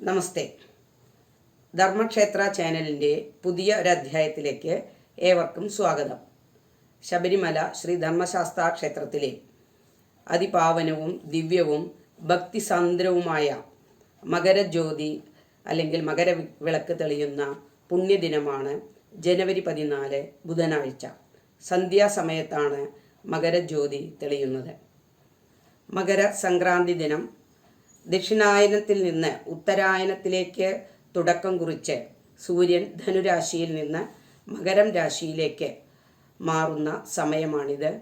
നമസ്തേ. ധർമ്മക്ഷേത്ര ചാനലിന്റെ പുതിയ ഒരധ്യായത്തിലേക്ക് ഏവർക്കും സ്വാഗതം. ശബരിമല ശ്രീ ധർമ്മശാസ്ത്ര ക്ഷേത്രത്തിലെ അതിപാവനവും ദിവ്യവും ഭക്തിസാന്ദ്രവുമായ മകരജ്യോതി അല്ലെങ്കിൽ മകര വിളക്ക് തെളിയുന്ന പുണ്യദിനമാണ് ജനുവരി പതിനാല് ബുധനാഴ്ച. സന്ധ്യാസമയത്താണ് മകരജ്യോതി തെളിയുന്നത്. മകര സംക്രാന്തി ദിനം ദക്ഷിണായനത്തിൽ നിന്ന് ഉത്തരായനത്തിലേക്ക് തുടക്കം കുറിച്ച് സൂര്യൻ ധനുരാശിയിൽ നിന്ന് മകരം രാശിയിലേക്ക് മാറുന്ന സമയമാണിത്.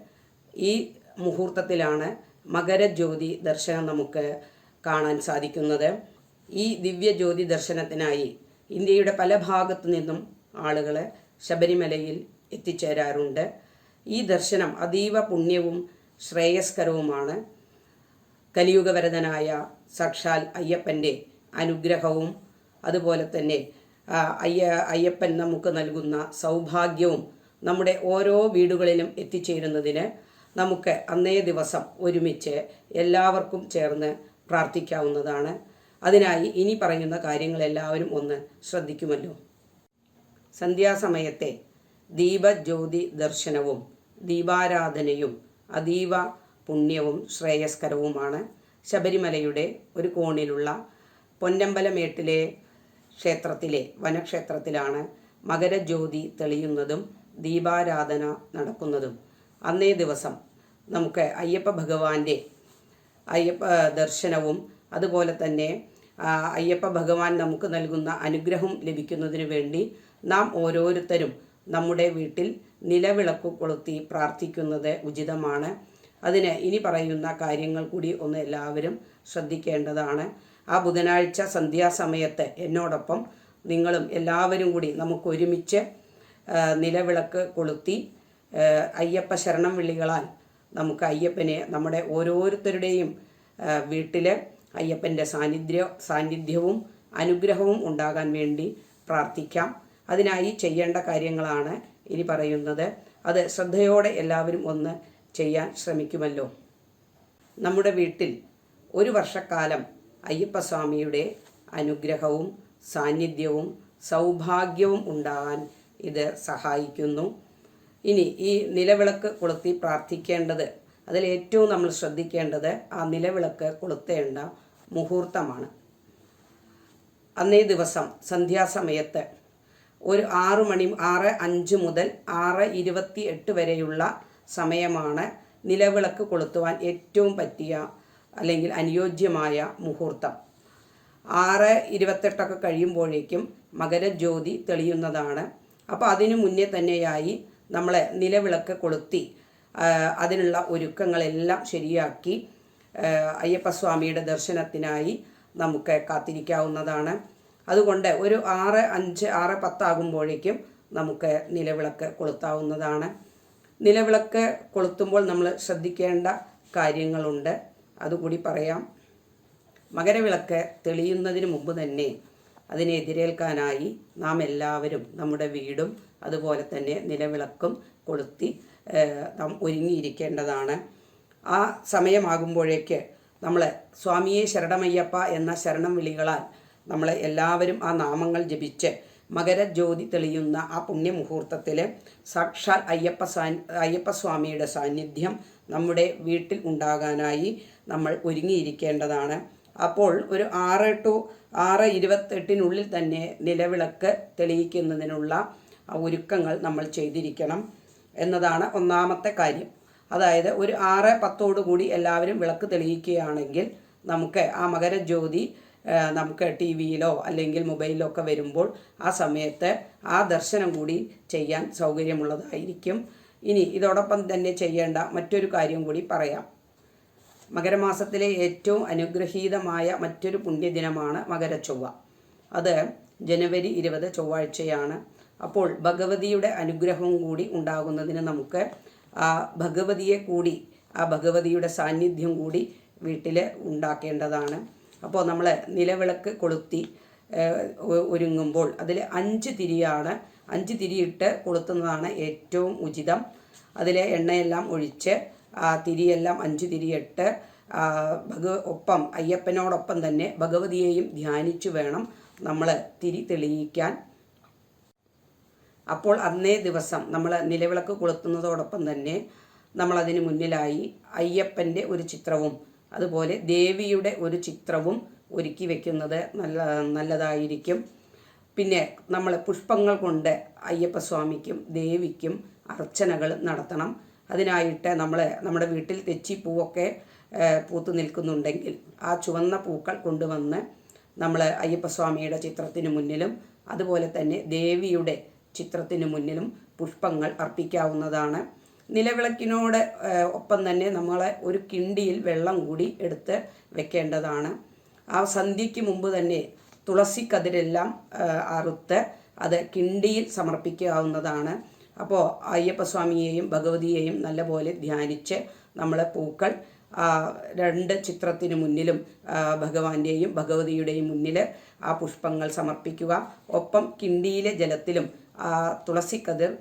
ഈ മുഹൂർത്തത്തിലാണ് മകരജ്യോതി ദർശനം നമുക്ക് കാണാൻ സാധിക്കുന്നത്. ഈ ദിവ്യജ്യോതി ദർശനത്തിനായി ഇന്ത്യയുടെ പല ഭാഗത്തു നിന്നും ആളുകൾ ശബരിമലയിൽ എത്തിച്ചേരാറുണ്ട്. ഈ ദർശനം അതീവ പുണ്യവും ശ്രേയസ്കരവുമാണ്. കലിയുഗവരതനായ സാക്ഷാൽ അയ്യപ്പന്റെ അനുഗ്രഹവും അതുപോലെ തന്നെ അയ്യ അയ്യപ്പൻ നമുക്ക് നൽകുന്ന സൗഭാഗ്യവും നമ്മുടെ ഓരോ വീടുകളിലും എത്തിച്ചേരുന്നതിന് നമുക്ക് അന്നേ ദിവസം ഒരുമിച്ച് എല്ലാവർക്കും ചേർന്ന് പ്രാർത്ഥിക്കാവുന്നതാണ്. അതിനായി ഇനി പറയുന്ന കാര്യങ്ങൾ എല്ലാവരും ഒന്ന് ശ്രദ്ധിക്കുമല്ലോ. സന്ധ്യാസമയത്തെ ദീപജ്യോതി ദർശനവും ദീപാരാധനയും അതീവ പുണ്യവും ശ്രേയസ്കരവുമാണ്. ശബരിമലയുടെ ഒരു കോണിലുള്ള പൊന്നമ്പലമേട്ടിലെ ക്ഷേത്രത്തിലെ വനക്ഷേത്രത്തിലാണ് മകരജ്യോതി തെളിയുന്നതും ദീപാരാധന നടക്കുന്നതും. അന്നേ ദിവസം നമുക്ക് അയ്യപ്പ ഭഗവാന്റെ അയ്യപ്പ ദർശനവും അതുപോലെ തന്നെ അയ്യപ്പ ഭഗവാൻ നമുക്ക് നൽകുന്ന അനുഗ്രഹം ലഭിക്കുന്നതിന് വേണ്ടി നാം ഓരോരുത്തരും നമ്മുടെ വീട്ടിൽ നിലവിളക്ക് കൊളുത്തി പ്രാർത്ഥിക്കുന്നത് ഉചിതമാണ്. അതിന് ഇനി പറയുന്ന കാര്യങ്ങൾ കൂടി ഒന്ന് എല്ലാവരും ശ്രദ്ധിക്കേണ്ടതാണ്. ആ ബുധനാഴ്ച സന്ധ്യാസമയത്ത് എന്നോടൊപ്പം നിങ്ങളും എല്ലാവരും കൂടി നമുക്ക് ഒരുമിച്ച് നിലവിളക്ക് കൊളുത്തി അയ്യപ്പ ശരണം വിളികളാൽ നമുക്ക് അയ്യപ്പനെ നമ്മുടെ ഓരോരുത്തരുടെയും വീട്ടിൽ അയ്യപ്പന്റെ സാന്നിധ്യ സാന്നിധ്യവും അനുഗ്രഹവും ഉണ്ടാകാൻ വേണ്ടി പ്രാർത്ഥിക്കാം. അതിനായി ചെയ്യേണ്ട കാര്യങ്ങളാണ് ഇനി പറയുന്നത്. അത് ശ്രദ്ധയോടെ എല്ലാവരും ഒന്ന് ചെയ്യാൻ ശ്രമിക്കുമല്ലോ. നമ്മുടെ വീട്ടിൽ ഒരു വർഷക്കാലം അയ്യപ്പസ്വാമിയുടെ അനുഗ്രഹവും സാന്നിധ്യവും സൗഭാഗ്യവും ഉണ്ടാകാൻ ഇത് സഹായിക്കുന്നു. ഇനി ഈ നിലവിളക്ക് കൊളുത്തി പ്രാർത്ഥിക്കേണ്ടത് അതിൽ ഏറ്റവും നമ്മൾ ശ്രദ്ധിക്കേണ്ടത് ആ നിലവിളക്ക് കൊളുത്തേണ്ട മുഹൂർത്തമാണ്. അന്നേ ദിവസം സന്ധ്യാസമയത്ത് ഒരു ആറു മണി ആറ് അഞ്ച് മുതൽ ആറ് ഇരുപത്തി എട്ട് വരെയുള്ള സമയമാണ് നിലവിളക്ക് കൊളുത്തുവാൻ ഏറ്റവും പറ്റിയ അല്ലെങ്കിൽ അനുയോജ്യമായ മുഹൂർത്തം. ആറ് ഇരുപത്തെട്ടൊക്കെ കഴിയുമ്പോഴേക്കും മകരജ്യോതി തെളിയുന്നതാണ്. അപ്പോൾ അതിനു മുന്നേ തന്നെയായി നമ്മൾ നിലവിളക്ക് കൊളുത്തി അതിനുള്ള ഒരുക്കങ്ങളെല്ലാം ശരിയാക്കി അയ്യപ്പസ്വാമിയുടെ ദർശനത്തിനായി നമുക്ക് കാത്തിരിക്കാവുന്നതാണ്. അതുകൊണ്ട് ഒരു ആറ് അഞ്ച് ആറ് പത്താകുമ്പോഴേക്കും നമുക്ക് നിലവിളക്ക് കൊളുത്താവുന്നതാണ്. നിലവിളക്ക് കൊളുത്തുമ്പോൾ നമ്മൾ ശ്രദ്ധിക്കേണ്ട കാര്യങ്ങളുണ്ട്. അതുകൂടി പറയാം. മകരവിളക്ക് തെളിയുന്നതിന് മുമ്പ് തന്നെ അതിനെ എതിരേൽക്കാനായി നാം എല്ലാവരും നമ്മുടെ വീടും അതുപോലെ തന്നെ നിലവിളക്കും കൊളുത്തി നാം ഒരുങ്ങിയിരിക്കേണ്ടതാണ്. ആ സമയമാകുമ്പോഴേക്ക് നമ്മൾ സ്വാമിയെ ശരണമയ്യപ്പ എന്ന ശരണം വിളികളാൽ നമ്മൾ എല്ലാവരും ആ നാമങ്ങൾ ജപിച്ച് മകരജ്യോതി തെളിയുന്ന ആ പുണ്യമുഹൂർത്തത്തിൽ സാക്ഷാൽ അയ്യപ്പ സാ അയ്യപ്പസ്വാമിയുടെ സാന്നിധ്യം നമ്മുടെ വീട്ടിൽ ഉണ്ടാകാനായി നമ്മൾ ഒരുങ്ങിയിരിക്കേണ്ടതാണ്. അപ്പോൾ ഒരു ആറ് ടു ആറ് ഇരുപത്തെട്ടിനുള്ളിൽ തന്നെ നിലവിളക്ക് തെളിയിക്കുന്നതിനുള്ള ഒരുക്കങ്ങൾ നമ്മൾ ചെയ്തിരിക്കണം എന്നതാണ് ഒന്നാമത്തെ കാര്യം. അതായത് ഒരു ആറ് പത്തോടു കൂടി എല്ലാവരും വിളക്ക് തെളിയിക്കുകയാണെങ്കിൽ നമുക്ക് ആ മകരജ്യോതി നമുക്ക് ടി വിയിലോ അല്ലെങ്കിൽ മൊബൈലിലോ ഒക്കെ വരുമ്പോൾ ആ സമയത്ത് ആ ദർശനം കൂടി ചെയ്യാൻ സൗകര്യമുള്ളതായിരിക്കും. ഇനി ഇതോടൊപ്പം തന്നെ ചെയ്യേണ്ട മറ്റൊരു കാര്യം കൂടി പറയാം. മകരമാസത്തിലെ ഏറ്റവും അനുഗ്രഹീതമായ മറ്റൊരു പുണ്യദിനമാണ് മകരച്ചൊവ്വ. അത് ജനുവരി ഇരുപത് ചൊവ്വാഴ്ചയാണ്. അപ്പോൾ ഭഗവതിയുടെ അനുഗ്രഹവും കൂടി ഉണ്ടാകുന്നതിന് നമുക്ക് ആ ഭഗവതിയെ കൂടി ആ ഭഗവതിയുടെ സാന്നിധ്യം കൂടി വീട്ടിൽ ഉണ്ടാക്കേണ്ടതാണ്. അപ്പോൾ നമ്മൾ നിലവിളക്ക് കൊളുത്തി ഒരുങ്ങുമ്പോൾ അതിൽ അഞ്ച് തിരിയാണ്. അഞ്ച് തിരിയിട്ട് കൊളുത്തുന്നതാണ് ഏറ്റവും ഉചിതം. അതിലെ എണ്ണയെല്ലാം ഒഴിച്ച് ആ തിരിയെല്ലാം അഞ്ച് തിരിയിട്ട് ഭഗവ ഭഗ ഒപ്പം അയ്യപ്പനോടൊപ്പം തന്നെ ഭഗവതിയെയും ധ്യാനിച്ചു വേണം നമ്മൾ തിരി തെളിയിക്കാൻ. അപ്പോൾ അന്നേ ദിവസം നമ്മൾ നിലവിളക്ക് കൊളുത്തുന്നതോടൊപ്പം തന്നെ നമ്മളതിന് മുന്നിലായി അയ്യപ്പന്റെ ഒരു ചിത്രവും അതുപോലെ ദേവിയുടെ ഒരു ചിത്രവും ഒരുക്കി വെക്കുന്നത് നല്ല നല്ലതായിരിക്കും. പിന്നെ നമ്മൾ പുഷ്പങ്ങൾ കൊണ്ട് അയ്യപ്പസ്വാമിക്കും ദേവിക്കും അർച്ചനകൾ നടത്തണം. അതിനായിട്ട് നമ്മൾ നമ്മുടെ വീട്ടിൽ തെച്ചി പൂവൊക്കെ പൂത്തു നിൽക്കുന്നുണ്ടെങ്കിൽ ആ ചുവന്ന പൂക്കൾ കൊണ്ടുവന്ന് നമ്മൾ അയ്യപ്പസ്വാമിയുടെ ചിത്രത്തിന് മുന്നിലും അതുപോലെ തന്നെ ദേവിയുടെ ചിത്രത്തിന് മുന്നിലും പുഷ്പങ്ങൾ അർപ്പിക്കാവുന്നതാണ്. നിലവിളക്കിനോട് ഒപ്പം തന്നെ നമ്മൾ ഒരു കിണ്ടിയിൽ വെള്ളം കൂടി എടുത്ത് വെക്കേണ്ടതാണ്. ആ സന്ധ്യയ്ക്ക് മുമ്പ് തന്നെ തുളസി കതിരെല്ലാം അറുത്ത് അത് കിണ്ടിയിൽ സമർപ്പിക്കാവുന്നതാണ്. അപ്പോൾ അയ്യപ്പസ്വാമിയെയും ഭഗവതിയെയും നല്ലപോലെ ധ്യാനിച്ച് നമ്മൾ പൂക്കൾ രണ്ട് ചിത്രത്തിന് മുന്നിലും ഭഗവാന്റെയും ഭഗവതിയുടെയും മുന്നിൽ ആ പുഷ്പങ്ങൾ സമർപ്പിക്കുക. ഒപ്പം കിണ്ടിയിലെ ജലത്തിലും തുളസി കതിർ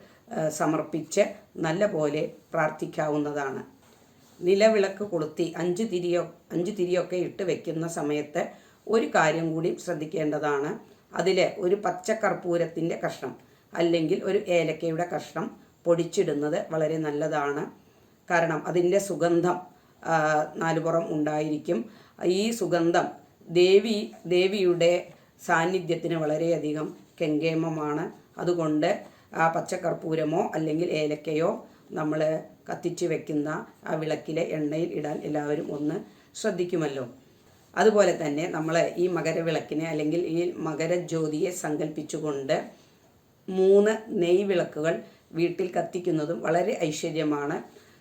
സമർപ്പിച്ച് നല്ലപോലെ പ്രാർത്ഥിക്കാവുന്നതാണ്. നിലവിളക്ക് കൊളുത്തി അഞ്ച് തിരിയോ അഞ്ച് തിരിയൊക്കെ ഇട്ട് വെക്കുന്ന സമയത്ത് ഒരു കാര്യം കൂടി ശ്രദ്ധിക്കേണ്ടതാണ്. അതിൽ ഒരു പച്ചക്കർപ്പൂരത്തിന്റെ കഷ്ണം അല്ലെങ്കിൽ ഒരു ഏലക്കയുടെ കഷ്ണം പൊടിച്ചിടുന്നത് വളരെ നല്ലതാണ്. കാരണം അതിന്റെ സുഗന്ധം നാലുപുറം ഉണ്ടായിരിക്കും. ഈ സുഗന്ധം ദേവി ദേവിയുടെ സാന്നിധ്യത്തിന് വളരെയധികം കെങ്കേമമാണ്. അതുകൊണ്ട് ആ പച്ചക്കർപ്പൂരമോ അല്ലെങ്കിൽ ഏലക്കയോ നമ്മൾ കത്തിച്ച് വെക്കുന്ന ആ വിളക്കിലെ എണ്ണയിൽ ഇടാൻ എല്ലാവരും ഒന്ന് ശ്രദ്ധിക്കുമല്ലോ. അതുപോലെ തന്നെ നമ്മൾ ഈ മകരവിളക്കിനെ അല്ലെങ്കിൽ ഈ മകരജ്യോതിയെ സങ്കല്പിച്ചുകൊണ്ട് മൂന്ന് നെയ്വിളക്കുകൾ വീട്ടിൽ കത്തിക്കുന്നതും വളരെ ഐശ്വര്യമാണ്.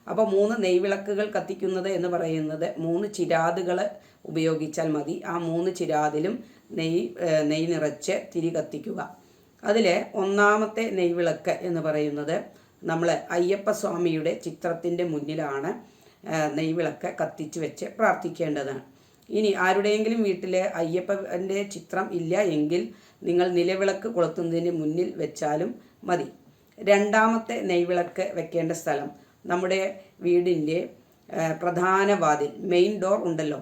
അപ്പോൾ മൂന്ന് നെയ്വിളക്കുകൾ കത്തിക്കുന്നത് എന്ന് പറയുന്നത് മൂന്ന് ചിരാതുകൾ ഉപയോഗിച്ചാൽ മതി. ആ മൂന്ന് ചിരാതിലും നെയ് നെയ് നിറച്ച് തിരി കത്തിക്കുക. അതിൽ ഒന്നാമത്തെ നെയ്വിളക്ക് എന്ന് പറയുന്നത് നമ്മൾ അയ്യപ്പ സ്വാമിയുടെ ചിത്രത്തിന്റെ മുന്നിലാണ് നെയ്വിളക്ക് കത്തിച്ച് വെച്ച് പ്രാർത്ഥിക്കേണ്ടത്. ഇനി ആരുടെയെങ്കിലും വീട്ടിൽ അയ്യപ്പന്റെ ചിത്രം ഇല്ല എങ്കിൽ നിങ്ങൾ നിലവിളക്ക് കൊളുത്തുന്നതിന് മുന്നിൽ വെച്ചാലും മതി. രണ്ടാമത്തെ നെയ്വിളക്ക് വെക്കേണ്ട സ്ഥലം നമ്മുടെ വീടിന്റെ പ്രധാന വാതിൽ മെയിൻ ഡോർ ഉണ്ടല്ലോ.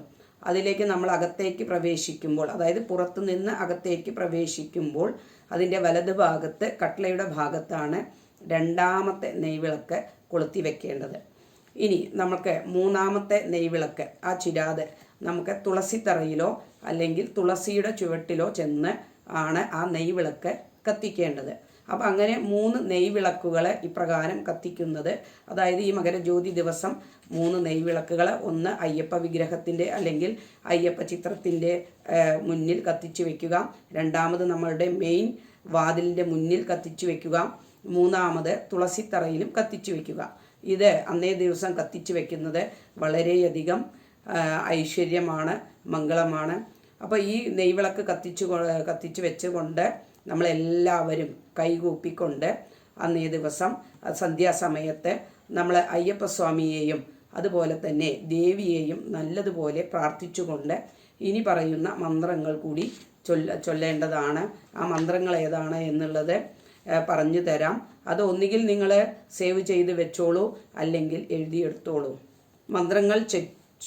അതിലേക്ക് നമ്മൾ അകത്തേക്ക് പ്രവേശിക്കുമ്പോൾ അതായത് പുറത്തുനിന്ന് അകത്തേക്ക് പ്രവേശിക്കുമ്പോൾ അതിന്റെ വലത് ഭാഗത്ത് കട്ട്ലയുടെ ഭാഗത്താണ് രണ്ടാമത്തെ നെയ്വിളക്ക് കൊളുത്തി വെക്കേണ്ടത്. ഇനി നമുക്ക് മൂന്നാമത്തെ നെയ്വിളക്ക് ആ ചിരാത് നമുക്ക് തുളസിത്തറയിലോ അല്ലെങ്കിൽ തുളസിയുടെ ചുവട്ടിലോ ചെന്ന് ആണ് ആ നെയ്വിളക്ക് കത്തിക്കേണ്ടത്. അപ്പം അങ്ങനെ മൂന്ന് നെയ്വിളക്കുകൾ ഇപ്രകാരം കത്തിക്കുന്നത്. അതായത് ഈ മകരജ്യോതി ദിവസം മൂന്ന് നെയ്വിളക്കുകൾ ഒന്ന് അയ്യപ്പ വിഗ്രഹത്തിന്റെ അല്ലെങ്കിൽ അയ്യപ്പ ചിത്രത്തിന്റെ മുന്നിൽ കത്തിച്ചു വയ്ക്കുക രണ്ടാമത് നമ്മളുടെ മെയിൻ വാതിലിന്റെ മുന്നിൽ കത്തിച്ചു വയ്ക്കുക മൂന്നാമത് തുളസിത്തറയിലും കത്തിച്ചു വയ്ക്കുക ഇത് അന്നേ ദിവസം കത്തിച്ചു വയ്ക്കുന്നത് വളരെയധികം ഐശ്വര്യമാണ് മംഗളമാണ്. അപ്പോൾ ഈ നെയ്വിളക്ക് കത്തിച്ചു കത്തിച്ചു വെച്ചുകൊണ്ട് നമ്മളെല്ലാവരും കൈകൂപ്പിക്കൊണ്ട് അന്നേ ദിവസം സന്ധ്യാസമയത്ത് നമ്മൾ അയ്യപ്പസ്വാമിയെയും അതുപോലെ തന്നെ ദേവിയെയും നല്ലതുപോലെ പ്രാർത്ഥിച്ചുകൊണ്ട് ഇനി പറയുന്ന മന്ത്രങ്ങൾ കൂടി ചൊല്ല ചൊല്ലേണ്ടതാണ്. ആ മന്ത്രങ്ങൾ ഏതാണ് എന്നുള്ളത് പറഞ്ഞു തരാം. അത് ഒന്നുകിൽ നിങ്ങൾ സേവ് ചെയ്ത് വെച്ചോളൂ അല്ലെങ്കിൽ എഴുതിയെടുത്തോളൂ. മന്ത്രങ്ങൾ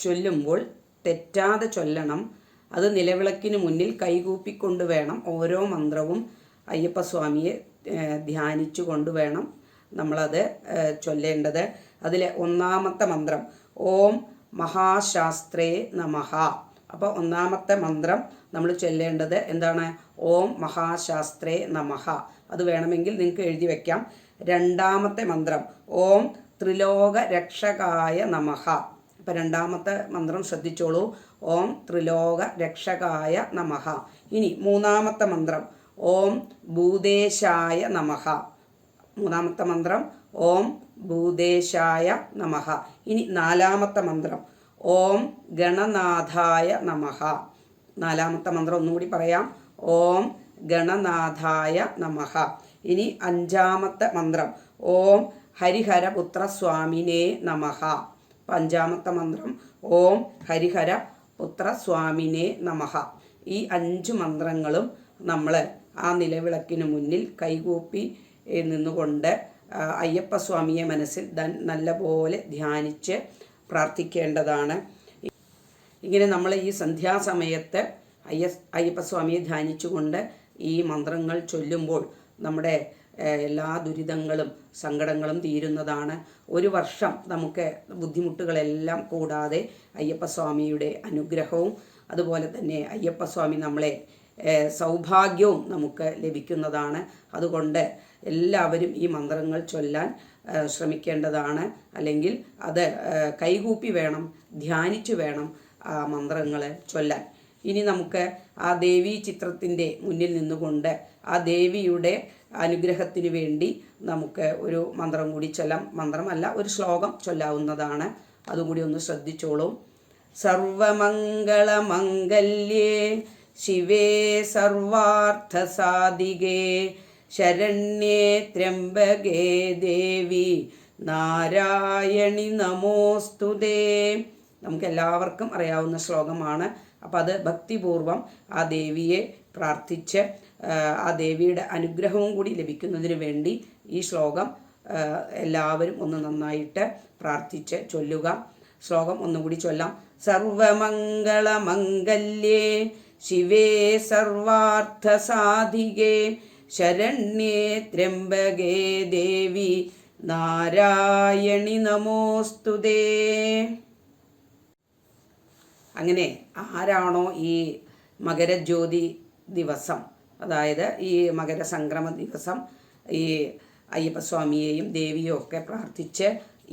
ചൊല്ലുമ്പോൾ തെറ്റാതെ ചൊല്ലണം. അത് നിലവിളക്കിന് മുന്നിൽ കൈകൂപ്പിക്കൊണ്ട് വേണം ഓരോ മന്ത്രവും അയ്യപ്പസ്വാമിയെ ധ്യാനിച്ചു കൊണ്ട് വേണം നമ്മളത് ചൊല്ലേണ്ടത്. അതിലെ ഒന്നാമത്തെ മന്ത്രം ഓം മഹാശാസ്ത്രേ നമഹ. അപ്പോൾ ഒന്നാമത്തെ മന്ത്രം നമ്മൾ ചൊല്ലേണ്ടത് എന്താണ്? ഓം മഹാശാസ്ത്രേ നമഹ. അത് വേണമെങ്കിൽ നിങ്ങൾക്ക് എഴുതി വയ്ക്കാം രണ്ടാമത്തെ മന്ത്രം ഓം ത്രിലോക രക്ഷകായ നമഃ അപ്പം രണ്ടാമത്തെ മന്ത്രം ശ്രദ്ധിച്ചോളൂ. ഓം ത്രിലോക രക്ഷകായ നമഹ. ഇനി മൂന്നാമത്തെ മന്ത്രം. ഓം ഭൂദേശായ നമഹ. മൂന്നാമത്തെ മന്ത്രം. ഓം ഭൂദേശായ നമഹ. ഇനി നാലാമത്തെ മന്ത്രം. ഓം ഗണനാഥായ നമഹ. നാലാമത്തെ മന്ത്രം ഒന്നുകൂടി പറയാം. ഓം ഗണനാഥായ നമഹ. ഇനി അഞ്ചാമത്തെ മന്ത്രം. ഓം ഹരിഹരപുത്ര സ്വാമിനേ നമഃ അപ്പം അഞ്ചാമത്തെ മന്ത്രം. ഓം ഹരിഹര പുത്ര സ്വാമിനേ നമഹ ഈ അഞ്ച് മന്ത്രങ്ങളും നമ്മൾ ആ നിലവിളക്കിന് മുന്നിൽ കൈകൂപ്പി നിന്നുകൊണ്ട് അയ്യപ്പസ്വാമിയെ മനസ്സിൽ നല്ലപോലെ ധ്യാനിച്ച് പ്രാർത്ഥിക്കേണ്ടതാണ്. ഇങ്ങനെ നമ്മൾ ഈ സന്ധ്യാസമയത്ത് അയ്യ അയ്യപ്പസ്വാമിയെ ധ്യാനിച്ചുകൊണ്ട് ഈ മന്ത്രങ്ങൾ ചൊല്ലുമ്പോൾ നമ്മുടെ എല്ലാ ദുരിതങ്ങളും സങ്കടങ്ങളും തീരുന്നതാണ്. ഒരു വർഷം നമുക്ക് ബുദ്ധിമുട്ടുകളെല്ലാം കൂടാതെ അയ്യപ്പസ്വാമിയുടെ അനുഗ്രഹവും അതുപോലെ തന്നെ അയ്യപ്പസ്വാമി നമ്മളെ സൗഭാഗ്യവും നമുക്ക് ലഭിക്കുന്നതാണ്. അതുകൊണ്ട് എല്ലാവരും ഈ മന്ത്രങ്ങൾ ചൊല്ലാൻ ശ്രമിക്കേണ്ടതാണ്. അല്ലെങ്കിൽ അത് കൈകൂപ്പി വേണം ധ്യാനിച്ചു വേണം ആ മന്ത്രങ്ങൾ ചൊല്ലാൻ. ഇനി നമുക്ക് ആ ദേവീ ചിത്രത്തിന്റെ മുന്നിൽ നിന്നുകൊണ്ട് ആ ദേവിയുടെ അനുഗ്രഹത്തിന് വേണ്ടി നമുക്ക് ഒരു മന്ത്രം കൂടി ചൊല്ലാം. മന്ത്രമല്ല ഒരു ശ്ലോകം ചൊല്ലാവുന്നതാണ്. അതും കൂടി ഒന്ന് ശ്രദ്ധിച്ചോളൂ. സർവമംഗളമംഗല്യേ ശിവേ സർവാർത്ഥസാധികേ ശരണ്യേ ത്രംബകേ ദേവി നാരായണി നമോസ്തുതേ നമുക്ക് എല്ലാവർക്കും അറിയാവുന്ന ശ്ലോകമാണ്. അപ്പോൾ അത് ഭക്തിപൂർവം ആ ദേവിയെ പ്രാർത്ഥിച്ച് ആ, ദേവിയുടെ അനുഗ്രഹവും കൂടി ലഭിക്കുന്നതിന് വേണ്ടി ഈ ശ്ലോകം എല്ലാവരും ഒന്ന് നന്നായിട്ട് പ്രാർത്ഥിച്ച് ചൊല്ലുക. ശ്ലോകം ഒന്നുകൂടി ചൊല്ലാം. സർവമംഗളമംഗല്യേ ശിവേ സർവാർത്ഥസാധികേ ശരണ്യേ ത്രംബകേ ദേവി നാരായണി നമോസ്തുതേ. അങ്ങനെ ആരാണോ ഈ മകരജ്യോതി ദിവസം? അതായത് ഈ മകരസംക്രമ ദിവസം ഈ അയ്യപ്പസ്വാമിയെയും ദേവിയും ഒക്കെ പ്രാർത്ഥിച്ച്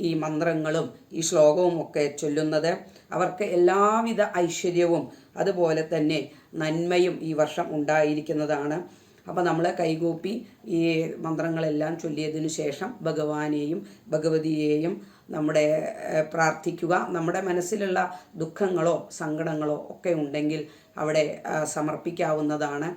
ഈ മന്ത്രങ്ങളും ഈ ശ്ലോകവും ഒക്കെ ചൊല്ലുന്നത്. അവർക്ക് എല്ലാവിധ ഐശ്വര്യവും അതുപോലെ തന്നെ നന്മയും ഈ വർഷം ഉണ്ടായിരിക്കുന്നതാണ്. അപ്പോൾ നമ്മൾ കൈകൂപ്പി ഈ മന്ത്രങ്ങളെല്ലാം ചൊല്ലിയതിനു ശേഷം ഭഗവാനെയും ഭഗവതിയെയും നമ്മുടെ പ്രാർത്ഥിക്കുക. നമ്മുടെ മനസ്സിലുള്ള ദുഃഖങ്ങളോ സങ്കടങ്ങളോ ഒക്കെ ഉണ്ടെങ്കിൽ അവിടെ സമർപ്പിക്കാവുന്നതാണ്.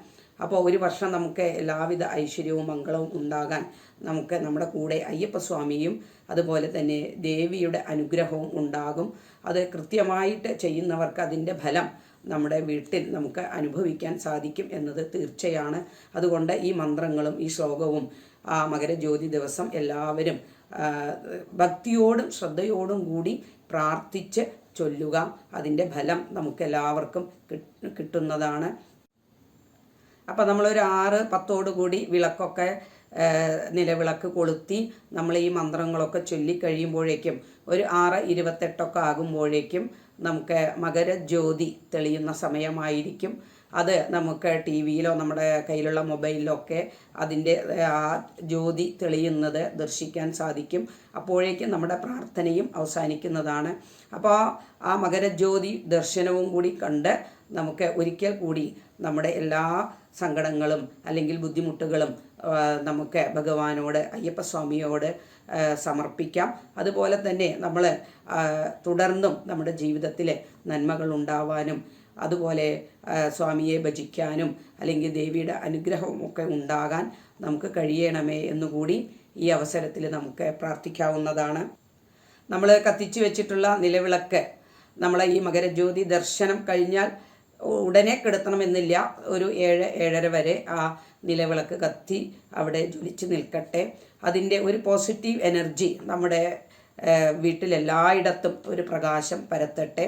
അപ്പോൾ ഒരു വർഷം നമുക്ക് എല്ലാവിധ ഐശ്വര്യവും മംഗളവും ഉണ്ടാകാൻ നമുക്ക് നമ്മുടെ കൂടെ അയ്യപ്പസ്വാമിയും അതുപോലെ തന്നെ ദേവിയുടെ അനുഗ്രഹവും ഉണ്ടാകും. അത് കൃത്യമായിട്ട് ചെയ്യുന്നവർക്ക് അതിന്റെ ഫലം നമ്മുടെ വീട്ടിൽ നമുക്ക് അനുഭവിക്കാൻ സാധിക്കും എന്നത് തീർച്ചയാണ്. അതുകൊണ്ട് ഈ മന്ത്രങ്ങളും ഈ ശ്ലോകവും ആ മകരജ്യോതി ദിവസം എല്ലാവരും ഭക്തിയോടും ശ്രദ്ധയോടും കൂടി പ്രാർത്ഥിച്ച് ചൊല്ലുക. അതിന്റെ ഫലം നമുക്കെല്ലാവർക്കും കിട്ടുന്നതാണ്. അപ്പോൾ നമ്മളൊരു ആറ് പത്തോടു കൂടി വിളക്കൊക്കെ നിലവിളക്ക് കൊളുത്തി നമ്മൾ ഈ മന്ത്രങ്ങളൊക്കെ ചൊല്ലി കഴിയുമ്പോഴേക്കും ഒരു ആറ് ഇരുപത്തെട്ടൊക്കെ ആകുമ്പോഴേക്കും നമുക്ക് മകരജ്യോതി തെളിയുന്ന സമയമായിരിക്കും. അത് നമുക്ക് ടി വിയിലോ നമ്മുടെ കയ്യിലുള്ള മൊബൈലിലോ ഒക്കെ അതിന്റെ ആ ജ്യോതി തെളിയുന്നത് ദർശിക്കാൻ സാധിക്കും. അപ്പോഴേക്കും നമ്മുടെ പ്രാർത്ഥനയും അവസാനിക്കുന്നതാണ്. അപ്പോൾ ആ മകരജ്യോതി ദർശനവും കൂടി കണ്ട് നമുക്ക് ഒരിക്കൽ കൂടി നമ്മുടെ എല്ലാ സങ്കടങ്ങളും അല്ലെങ്കിൽ ബുദ്ധിമുട്ടുകളും നമുക്ക് ഭഗവാനോട് അയ്യപ്പസ്വാമിയോട് സമർപ്പിക്കാം. അതുപോലെ തന്നെ നമ്മൾ തുടർന്നും നമ്മുടെ ജീവിതത്തിൽ നന്മകൾ ഉണ്ടാവാനും അതുപോലെ സ്വാമിയെ ഭജിക്കാനും അല്ലെങ്കിൽ ദേവിയുടെ അനുഗ്രഹവും ഒക്കെ ഉണ്ടാകാൻ നമുക്ക് കഴിയണമേ എന്നുകൂടി ഈ അവസരത്തിൽ നമുക്ക് പ്രാർത്ഥിക്കാവുന്നതാണ്. നമ്മൾ കത്തിച്ചു വെച്ചിട്ടുള്ള നിലവിളക്ക് നമ്മളെ ഈ മകരജ്യോതി ദർശനം കഴിഞ്ഞാൽ ഉടനെ കിടത്തണമെന്നില്ല. ഒരു ഏഴ് ഏഴര വരെ ആ നിലവിളക്ക് കത്തി അവിടെ ജ്വലിച്ച് നിൽക്കട്ടെ. അതിന്റെ ഒരു പോസിറ്റീവ് എനർജി നമ്മുടെ വീട്ടിലെല്ലായിടത്തും ഒരു പ്രകാശം പരത്തട്ടെ.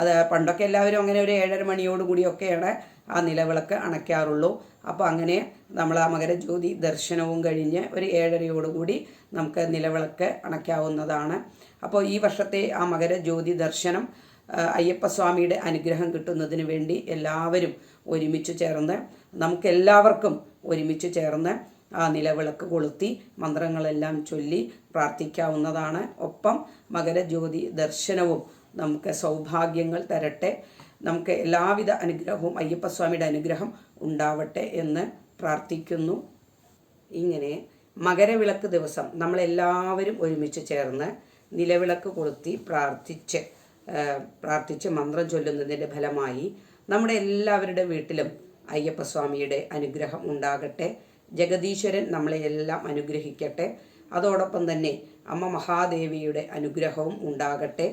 അത് പണ്ടൊക്കെ എല്ലാവരും അങ്ങനെ ഒരു ഏഴര മണിയോട് കൂടിയൊക്കെയാണ് ആ നിലവിളക്ക് അണയ്ക്കാറുള്ളൂ. അപ്പോൾ അങ്ങനെ നമ്മൾ ആ മകരജ്യോതി ദർശനവും കഴിഞ്ഞ് ഒരു ഏഴരയോടുകൂടി നമുക്ക് നിലവിളക്ക് അണയ്ക്കാവുന്നതാണ്. അപ്പോൾ ഈ വർഷത്തെ ആ മകരജ്യോതി ദർശനം അയ്യപ്പസ്വാമിയുടെ അനുഗ്രഹം കിട്ടുന്നതിന് വേണ്ടി എല്ലാവരും ഒരുമിച്ച് ചേർന്ന് നമുക്കെല്ലാവർക്കും ഒരുമിച്ച് ചേർന്ന് ആ നിലവിളക്ക് കൊളുത്തി മന്ത്രങ്ങളെല്ലാം ചൊല്ലി പ്രാർത്ഥിക്കാവുന്നതാണ്. ഒപ്പം മകരജ്യോതി ദർശനവും നമുക്ക് സൗഭാഗ്യങ്ങൾ തരട്ടെ. നമുക്ക് എല്ലാവിധ അനുഗ്രഹവും അയ്യപ്പസ്വാമിയുടെ അനുഗ്രഹം ഉണ്ടാവട്ടെ എന്ന് പ്രാർത്ഥിക്കുന്നു. ഇങ്ങനെ മകരവിളക്ക് ദിവസം നമ്മളെല്ലാവരും ഒരുമിച്ച് ചേർന്ന് നിലവിളക്ക് കൊളുത്തി പ്രാർത്ഥിച്ച് പ്രാർത്ഥിച്ച് മന്ത്രം ചൊല്ലുന്നതിന്റെ ഫലമായി നമ്മുടെ എല്ലാവരുടെ വീട്ടിലും അയ്യപ്പസ്വാമിയുടെ അനുഗ്രഹം ഉണ്ടാകട്ടെ. ജഗദീശ്വരൻ നമ്മളെ എല്ലാം അനുഗ്രഹിക്കട്ടെ. അതോടൊപ്പം തന്നെ അമ്മ മഹാദേവിയുടെ അനുഗ്രഹവും ഉണ്ടാകട്ടെ.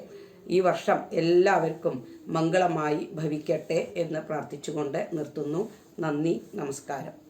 ഈ വർഷം എല്ലാവർക്കും മംഗളമായി ഭവിക്കട്ടെ എന്ന് പ്രാർത്ഥിച്ചുകൊണ്ട് നിർത്തുന്നു. നന്ദി നമസ്കാരം.